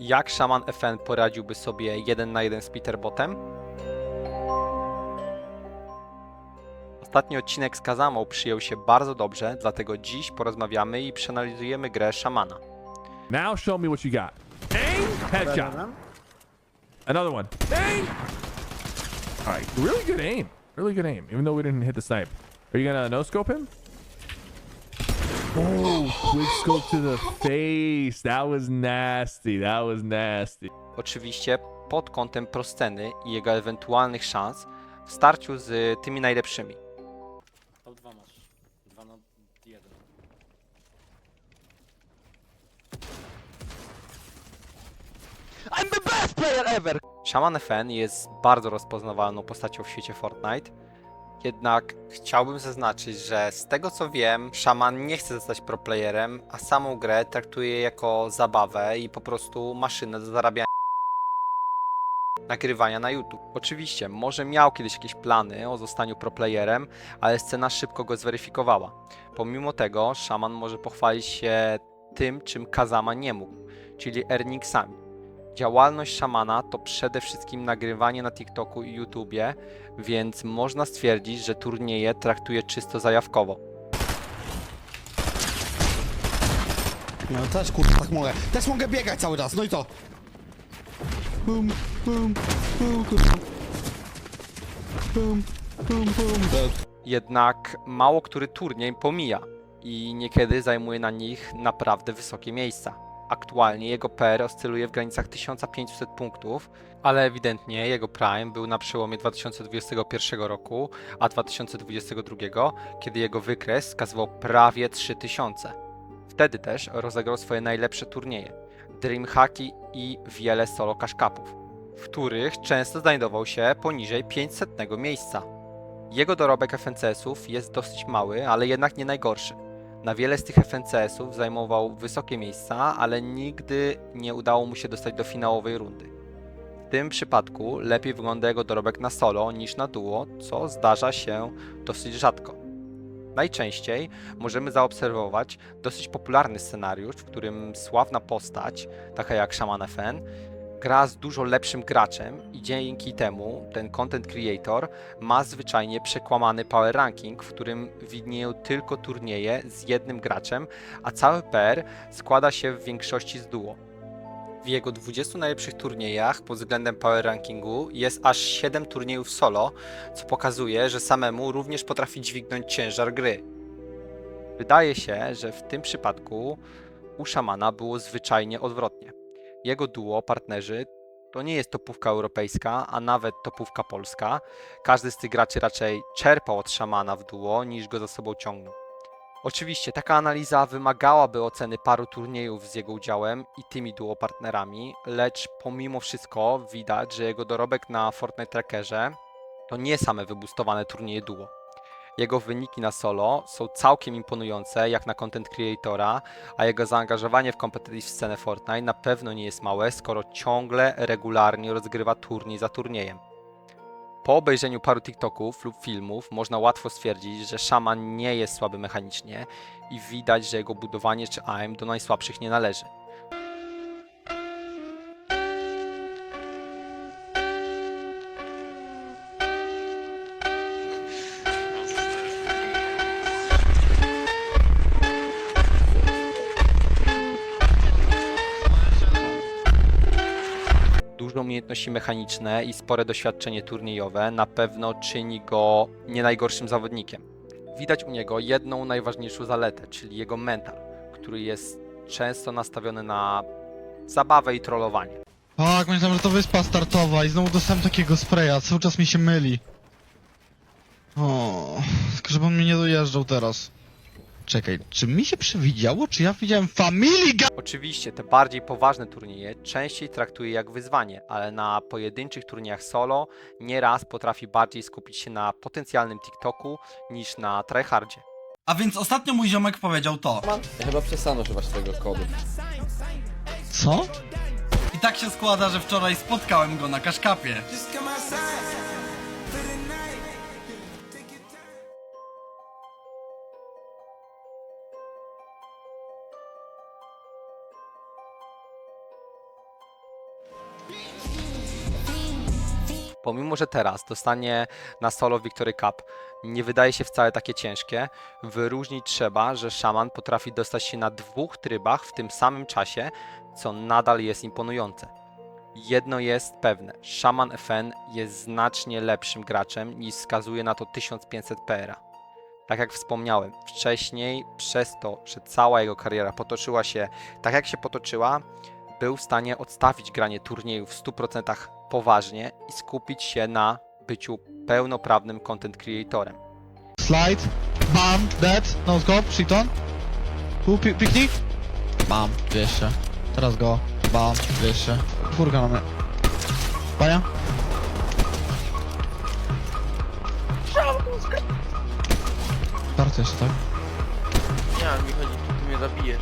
Jak szaman FN poradziłby sobie jeden na jeden z Peterbotem? Ostatni odcinek z Kazamą przyjął się bardzo dobrze, dlatego dziś porozmawiamy i przeanalizujemy grę szamana. Now show me what you got. Bang! Headshot. Another one. Bang! All right, really good aim. Really good aim, even though we didn't hit the snipe. Are you gonna no scope him? Oczywiście pod kątem prosceny i jego ewentualnych szans w starciu z tymi najlepszymi. Top 2 masz. 2 na 1. I'm the best player ever! Shaman FN jest bardzo rozpoznawalną postacią w świecie Fortnite. Jednak chciałbym zaznaczyć, że z tego co wiem, Shaman nie chce zostać pro playerem, a samą grę traktuje jako zabawę i po prostu maszynę do zarabiania nagrywania na YouTube. Oczywiście, może miał kiedyś jakieś plany o zostaniu pro playerem, ale scena szybko go zweryfikowała. Pomimo tego, Shaman może pochwalić się tym, czym Kazama nie mógł, czyli earningsami. Działalność szamana to przede wszystkim nagrywanie na TikToku i YouTubie, więc można stwierdzić, że turnieje traktuje czysto zajawkowo. No też kurwa tak mogę. Też mogę biegać cały czas, no i co? Bum, bum, bum, kurwa. Bum, bum, bum. Dead. Jednak mało który turniej pomija i niekiedy zajmuje na nich naprawdę wysokie miejsca. Aktualnie jego PR oscyluje w granicach 1500 punktów, ale ewidentnie jego prime był na przełomie 2021 roku a 2022, kiedy jego wykres wskazywał prawie 3000. Wtedy też rozegrał swoje najlepsze turnieje, Dreamhacki i wiele solo kaszkapów, w których często znajdował się poniżej 500 miejsca. Jego dorobek FNCS-ów jest dosyć mały, ale jednak nie najgorszy. Na wiele z tych FNCS-ów zajmował wysokie miejsca, ale nigdy nie udało mu się dostać do finałowej rundy. W tym przypadku lepiej wygląda jego dorobek na solo niż na duo, co zdarza się dosyć rzadko. Najczęściej możemy zaobserwować dosyć popularny scenariusz, w którym sławna postać, taka jak Shaman FN, gra z dużo lepszym graczem i dzięki temu ten content creator ma zwyczajnie przekłamany power ranking, w którym widnieją tylko turnieje z jednym graczem, a cały PR składa się w większości z duo. W jego 20 najlepszych turniejach pod względem power rankingu jest aż 7 turniejów solo, co pokazuje, że samemu również potrafi dźwignąć ciężar gry. Wydaje się, że w tym przypadku u szamana było zwyczajnie odwrotnie. Jego duo, partnerzy, to nie jest topówka europejska, a nawet topówka polska. Każdy z tych graczy raczej czerpał od szamana w duo, niż go za sobą ciągnął. Oczywiście taka analiza wymagałaby oceny paru turniejów z jego udziałem i tymi duo partnerami, lecz pomimo wszystko widać, że jego dorobek na Fortnite Trackerze to nie same wybustowane turnieje duo. Jego wyniki na solo są całkiem imponujące, jak na content creatora, a jego zaangażowanie w competitive scenę Fortnite na pewno nie jest małe, skoro ciągle regularnie rozgrywa turniej za turniejem. Po obejrzeniu paru TikToków lub filmów można łatwo stwierdzić, że szaman nie jest słaby mechanicznie i widać, że jego budowanie czy aim do najsłabszych nie należy. Duże umiejętności mechaniczne i spore doświadczenie turniejowe na pewno czyni go nie najgorszym zawodnikiem. Widać u niego jedną najważniejszą zaletę, czyli jego mental, który jest często nastawiony na zabawę i trollowanie. Tak, myślałem, że to wyspa startowa i znowu dostałem takiego spraya, cały czas mi się myli. O, tylko żeby on mnie nie dojeżdżał teraz. Czekaj, czy mi się przewidziało, czy ja widziałem Family Guy? Oczywiście te bardziej poważne turnieje częściej traktuje jak wyzwanie, ale na pojedynczych turniejach solo nieraz potrafi bardziej skupić się na potencjalnym TikToku niż na tryhardzie. A więc ostatnio mój ziomek powiedział to. Ja chyba przestanę używać tego kodu. Co? I tak się składa, że wczoraj spotkałem go na kaszkapie. Pomimo, że teraz dostanie na solo Victory Cup nie wydaje się wcale takie ciężkie, wyróżnić trzeba, że szaman potrafi dostać się na dwóch trybach w tym samym czasie, co nadal jest imponujące. Jedno jest pewne, szaman FN jest znacznie lepszym graczem niż wskazuje na to 1500 PR. Tak jak wspomniałem wcześniej, przez to, że cała jego kariera potoczyła się tak jak się potoczyła, był w stanie odstawić granie turniejów w 100% poważnie i skupić się na byciu pełnoprawnym content creatorem. Slide. Bam. Dead. No scope. Shiton. Tu pi piknik. Bam. 200. Teraz go. Bam. 200. Kurka mamy. Pania? Bardzo jeszcze, tak? Nie, ale mi chodzi, ty mnie zabijesz.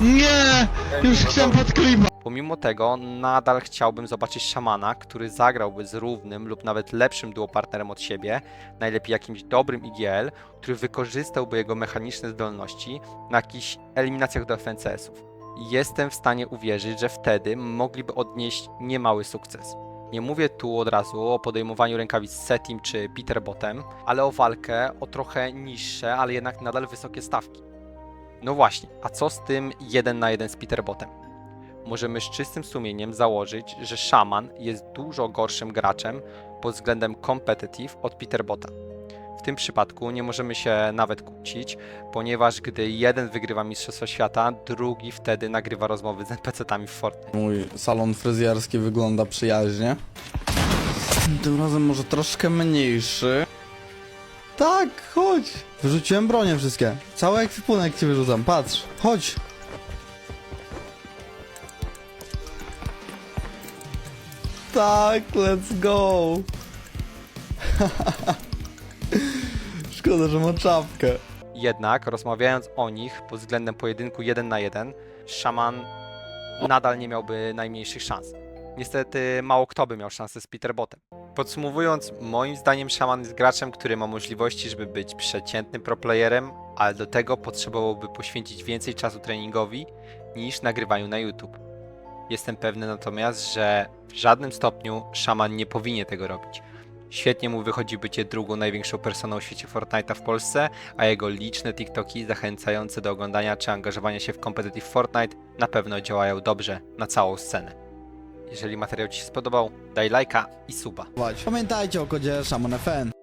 Nie! Już chciałem pod klipa. Pomimo tego, nadal chciałbym zobaczyć szamana, który zagrałby z równym lub nawet lepszym duopartnerem od siebie, najlepiej jakimś dobrym IGL, który wykorzystałby jego mechaniczne zdolności na jakichś eliminacjach do FNCS-ów. Jestem w stanie uwierzyć, że wtedy mogliby odnieść niemały sukces. Nie mówię tu od razu o podejmowaniu rękawic Setim czy Peterbotem, ale o walkę o trochę niższe, ale jednak nadal wysokie stawki. No właśnie, a co z tym 1 na 1 z Peterbotem? możemy z czystym sumieniem założyć, że Shaman jest dużo gorszym graczem pod względem competitive od Peterbota. W tym przypadku nie możemy się nawet kłócić, ponieważ gdy jeden wygrywa Mistrzostwo Świata, drugi wtedy nagrywa rozmowy z NPC-tami w Fortnite. Mój salon fryzjerski wygląda przyjaźnie. Tym razem może troszkę mniejszy. Tak, chodź. Wyrzuciłem bronie wszystkie. Cały ekwipunek ci wyrzucam, patrz. Chodź. Tak, let's go. Szkoda, że ma czapkę. Jednak rozmawiając o nich pod względem pojedynku 1 na 1, Shaman nadal nie miałby najmniejszych szans. Niestety mało kto by miał szansę z Peterbotem. Podsumowując, moim zdaniem Shaman jest graczem, który ma możliwości, żeby być przeciętnym proplayerem, ale do tego potrzebowałby poświęcić więcej czasu treningowi niż nagrywaniu na YouTube. Jestem pewny natomiast, że w żadnym stopniu Shaman nie powinien tego robić. Świetnie mu wychodzi bycie drugą największą personą w świecie Fortnite'a w Polsce, a jego liczne TikToki zachęcające do oglądania czy angażowania się w competitive Fortnite na pewno działają dobrze na całą scenę. Jeżeli materiał Ci się spodobał, daj lajka i suba. Pamiętajcie o kodzie ShamonFN.